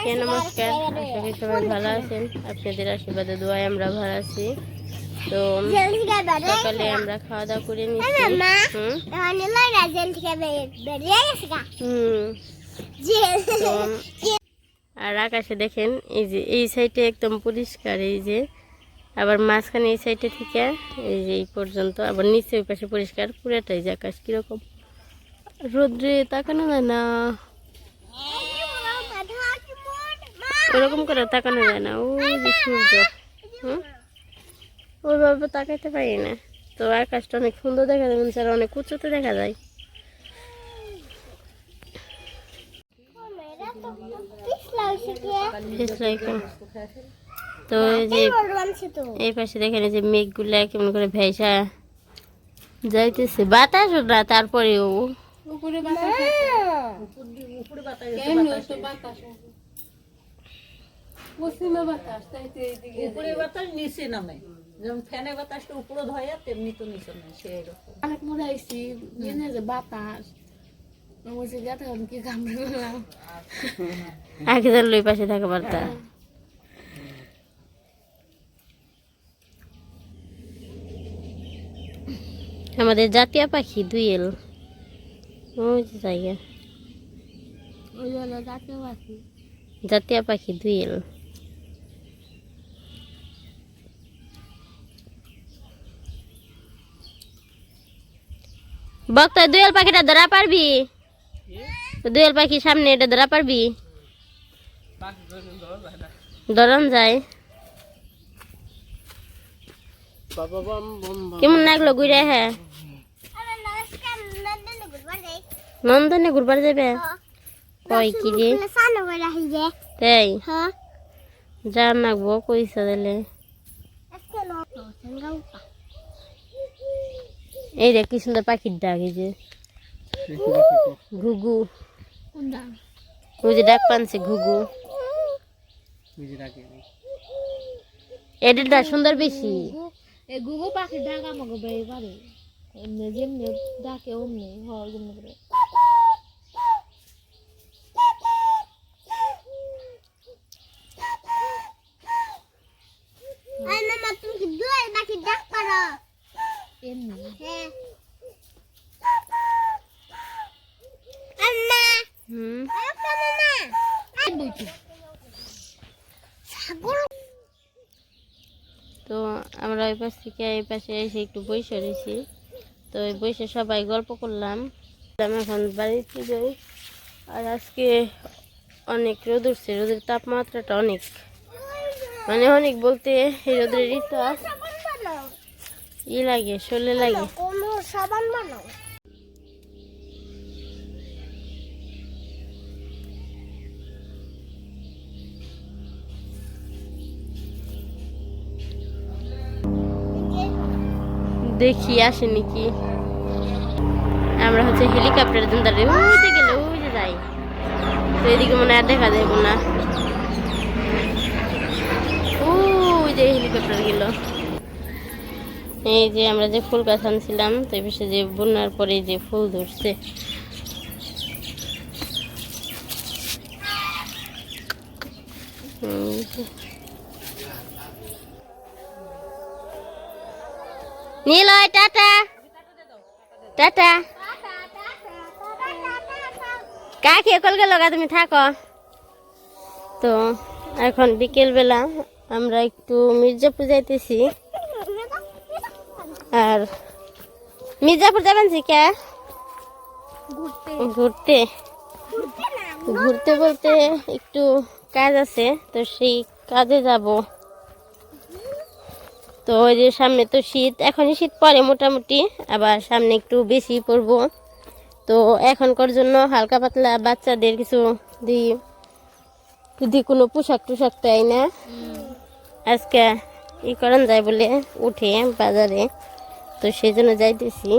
সবাইকে নমস্কার। আশা করি সবাই ভালো আছেন। আপনাদের আশীর্বাদে দোয়ায় আমরা ভালো আছি। তো সকালে আমরা খাওয়া দাওয়া করে নিচ্ছি। আর আকাশে দেখেন এই যে এই সাইডে একদম পরিষ্কার এই যে। আবার মাঝখানে এই সাইডে থেকে এই যে এই পর্যন্ত। আবার নিচে ওই পাশে পরিষ্কার পুরোটাই যে আকাশ কীরকম। রোদ্রে তাকানো যায় না। ওরকম করে তাকানো যায় না। ও যে সূর্য। হুম? ওইভাবে তাকাইতে পারি না। তো আকাশটা অনেক সুন্দর দেখা যায় মনে অনেক উঁচুতে দেখা যায়। তো এই যে এই পাশে দেখেন যে মেঘগুলা কেমন করে ভেসা যাইতেছে। বাতাস না তারপরেও। উপরে বাতাস নিচে নামে। যেমন ফ্যানে বাতাসটা উপরে ধরে তেমনি তো নিচে সেই রকম অনেক মনে হয়েছি জেনে যে বাতাস বলছি যাতে আমি কি কামড়ে গেলাম আগে জানলো ওই পাশে থাকা বার্তা। আমাদের জাতীয় পাখি দুইয়েল ওই যে জায়গা। ওই জন্য যাতে পাখি। জাতীয় পাখি দুইয়েল বক্তা দুয়েল পাখিটা ধরা পারবি? দুয়েল পাখি সামনে এটা ধরা পারবি? ধরন যায়। কেমন লাগল ঘুরে? হ্যাঁ। নন্দনে ঘুরবার যাবে? কয় কি রে তাই? যা নাকবো কইসা দিলে এই রে কি সুন্দর পাখির ডাক এই যে। ঘুঘু। ওই যে ডাক পানছে ঘুঘু। এদের ডাক সুন্দর বেশি। এই গুগু পাখি ডাক আমাকে বেড়ে পারে এমনি যেমনি ডাকে অমনি হয় যেমনি করে। এমনি তো আমরা ওই পাশ থেকে এই পাশে এসে একটু বসে রয়েছি। তো ওই বসে সবাই গল্প করলাম। এখন বাড়িতে যাই। আর আজকে অনেক রোদ উঠছে, রোদের তাপমাত্রাটা অনেক। মানে অনেক বলতে এই রোদের ঋতুটা ই লাগে শরীরে লাগে। সাবান বানাও। দেখি আসে নাকি আমরা হচ্ছে হেলিকপ্টার দিন দাঁড়িয়ে উঠে গেলে যে যাই। তো এদিকে মনে হয় আর দেখা যাবে না। ওই যে হেলিকপ্টার গেল। এই যে আমরা যে ফুল গাছ আনছিলাম, তো পাশে যে বন্যার পরে যে ফুল ধরছে। নীলয়, টাটা। টাটা। কাকে কলকে লগা তুমি থাকো। তো এখন বিকেল বেলা আমরা একটু মির্জাপুর যাইতেছি। আর মির্জাপুর যাবেন কে? ঘুরতে। ঘুরতে। বলতে একটু কাজ আছে তো সেই কাজে যাব। তো ওই যে সামনে তো শীত এখনই শীত পড়ে মোটামুটি আবার সামনে একটু বেশি পড়ব। তো এখনকার জন্য হালকা পাতলা বাচ্চাদের কিছু দিই। যদি কোনো পোশাক টুশাক পাই না? আজকে ই করেন যায় বলে উঠে বাজারে। তো সেই জন্য যাইতেছি।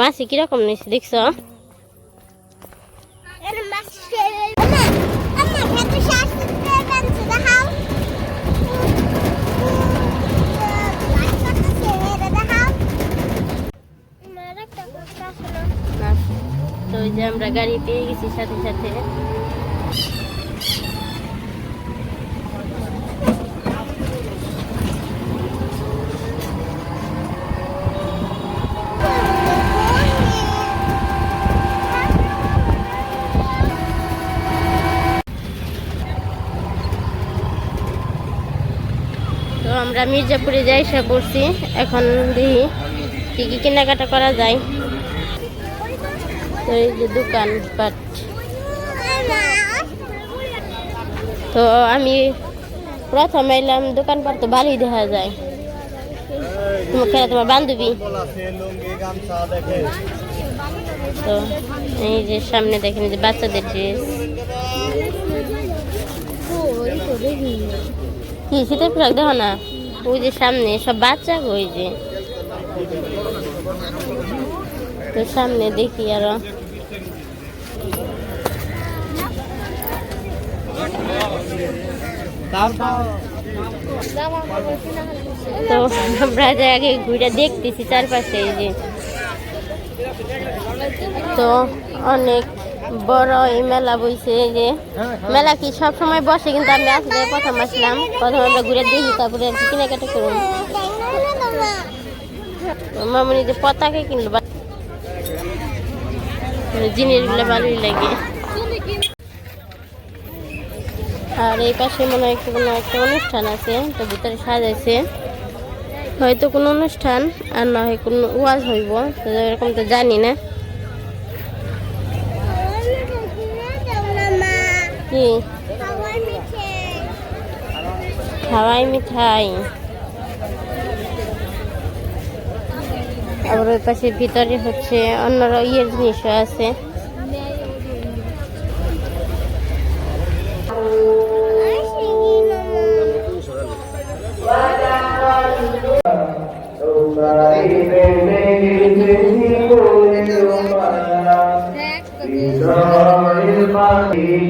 মাসি কীরকম নিয়েছি দেখছ? আমরা গাড়ি পেয়ে গেছি সাথে সাথে তো আমরা মির্জাপুরে যাই, সে পড়ছি। এখন দেখি কি কি কেনাকাটা করা যায়। তো এই যে দোকানপাট। তো আমি প্রথম এলাম, দোকানপাট তো ভালোই দেখা যায়। তোমার তোমার বান্ধবী? তো এই যে সামনে দেখেন যে বাচ্চাদের ড্রেস কি, শীতের পোশাক দেখো না? ওই যে সামনে, সব বাচ্চা ওই যে। তো সামনে দেখি আরও। তো আমরা আগে ঘুরে দেখতেছি চারপাশে এই যে। তো অনেক বড় এই মেলা বইছে যে মেলা কি সব সময় বসে, কিন্তু আমি আসলে প্রথম আসলাম। প্রথম আমরা ঘুরে দেখি, তারপরে আর কি কেনাকাটা করুন মামনি যে পতাকা কিনলো জিনিসগুলো ভালোই লাগে। আর এই পাশে মনে হয় কোনো একটা অনুষ্ঠান আছে, তো ভিতরে সাজাইছে। হয়তো কোনো অনুষ্ঠান, আর না হয় কোনো ওয়াজ হইব এরকম তো জানি না। কি হাওয়াই মিঠাই। আবার ওই পাশে ভিতরে হচ্ছে অন্য ইয়ের জিনিসও আছে। তুমি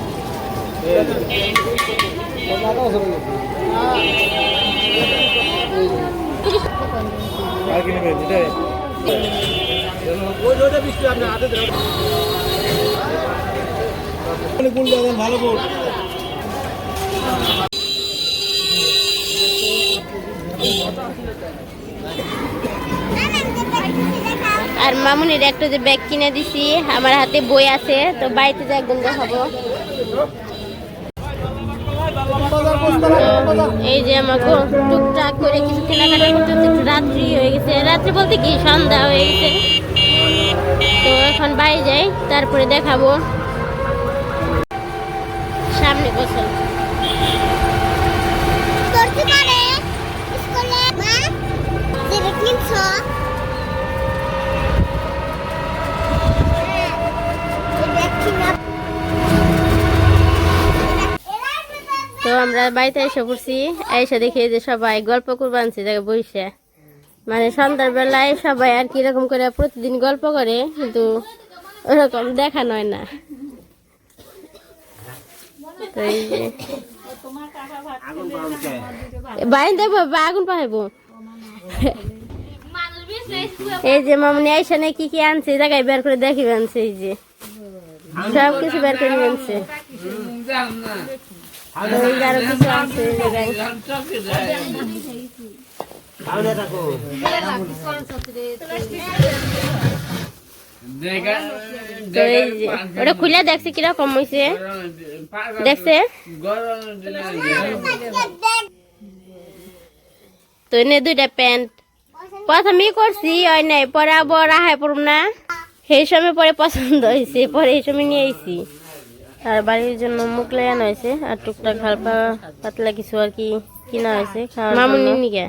আর মামুনির একটা যে ব্যাগ কিনে দিছি, আমার হাতে বই আছে, তো বাড়িতে যে একদম দেখাবো এই যে আমাকে টুকটাক করে কিছু কেনাকাটা করতে একটু রাত্রি হয়ে গেছে। রাত্রি বলতে কি? সন্ধ্যা হয়ে গেছে। তো এখন বাড়ি যাই, তারপরে দেখাবো। সামনে গোসল। করতে পারে স্কুলে, মা যেটা কিনছ তো আমরা বাড়িতে এসে পড়ছি, এসে দেখি যে সবাই গল্প করবানছে জায়গায় বসে। মানে সন্ধ্যার বেলায় সবাই আর কীরকম করে প্রতিদিন গল্প করে, কিন্তু ওরকম দেখা নয় না। আগুন এই যে মামনি নেই, কি কি আনছে বের করে দেখি আনছে এই যে। সব কিছু বের করে আনছে। ওটা খুলে দেখছে কীরকম হয়েছে দেখছে? তো এনে দুইটা প্যান্ট। প্রথমেই করছি ওই নাই, পরে আবার আহাই পড়ব না। সেই সময় পরে পছন্দ হয়েছে পরে এই সময় নিয়ে আইছি। আর বাড়ির জন্য মুখ লাগানো হয়েছে আর টুকটাক হালকা পাতলা কিছু আর কি কিনা হয়েছে মামুনি নিকে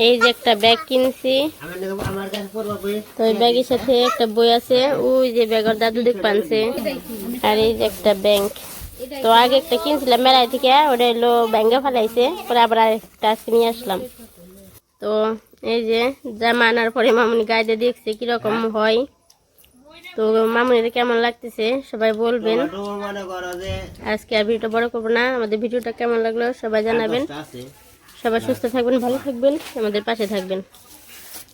এই যে একটা ব্যাগ কিনছি। তো ওই ব্যাগের সাথে একটা বই আছে ওই যে ব্যাগের দাদু দেখ পানছে আর এই যে একটা ব্যাংক তো আগে একটা কিনছিলাম মেলায় থেকে ওটা হলো ব্যাঙ্গে ফেলাইছে পরে আবার আরেকটা আজকে নিয়ে আসলাম। তো এই যে জামা আনার পরে মামনি গাইডে দেখছে কীরকম হয়। তো মামনির কেমন লাগতেছে? সবাই বলবেন। আজকে আর ভিডিওটা বড় করব না। আমাদের ভিডিওটা কেমন লাগল সবাই জানাবেন। সবাই সুস্থ থাকবেন ভালো থাকবেন। আমাদের পাশে থাকবেন।